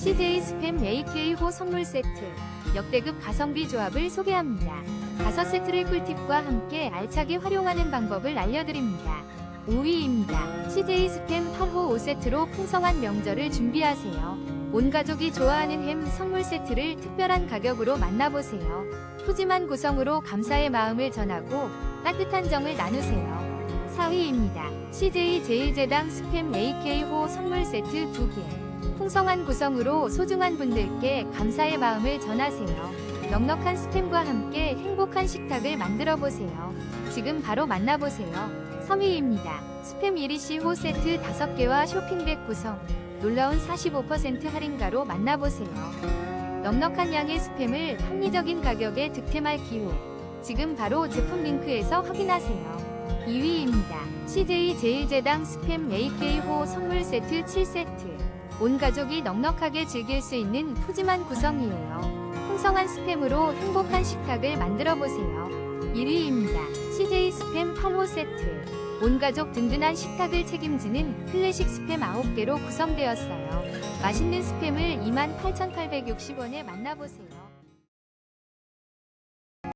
CJ 스팸 AK호 선물 세트 역대급 가성비 조합을 소개합니다. 5세트를 꿀팁과 함께 알차게 활용하는 방법을 알려드립니다. 5위입니다. CJ 스팸 8호 5세트로 풍성한 명절을 준비하세요. 온 가족이 좋아하는 햄 선물 세트를 특별한 가격으로 만나보세요. 푸짐한 구성으로 감사의 마음을 전하고 따뜻한 정을 나누세요. 4위입니다. CJ 제일제당 스팸 AK호 선물 세트 2개. 풍성한 구성으로 소중한 분들께 감사의 마음을 전하세요. 넉넉한 스팸과 함께 행복한 식탁을 만들어 보세요. 지금 바로 만나보세요. 3위입니다. 스팸 이리시 호 세트 5개와 쇼핑백 구성. 놀라운 45% 할인가로 만나보세요. 넉넉한 양의 스팸을 합리적인 가격에 득템할 기회. 지금 바로 제품 링크에서 확인하세요. 2위입니다. CJ 제일제당 스팸 AK호 선물 세트 7세트. 온 가족이 넉넉하게 즐길 수 있는 푸짐한 구성이에요. 풍성한 스팸으로 행복한 식탁을 만들어 보세요. 1위입니다. CJ 스팸 8호 세트. 온 가족 든든한 식탁을 책임지는 클래식 스팸 9개로 구성되었어요. 맛있는 스팸을 28,860원에 만나보세요.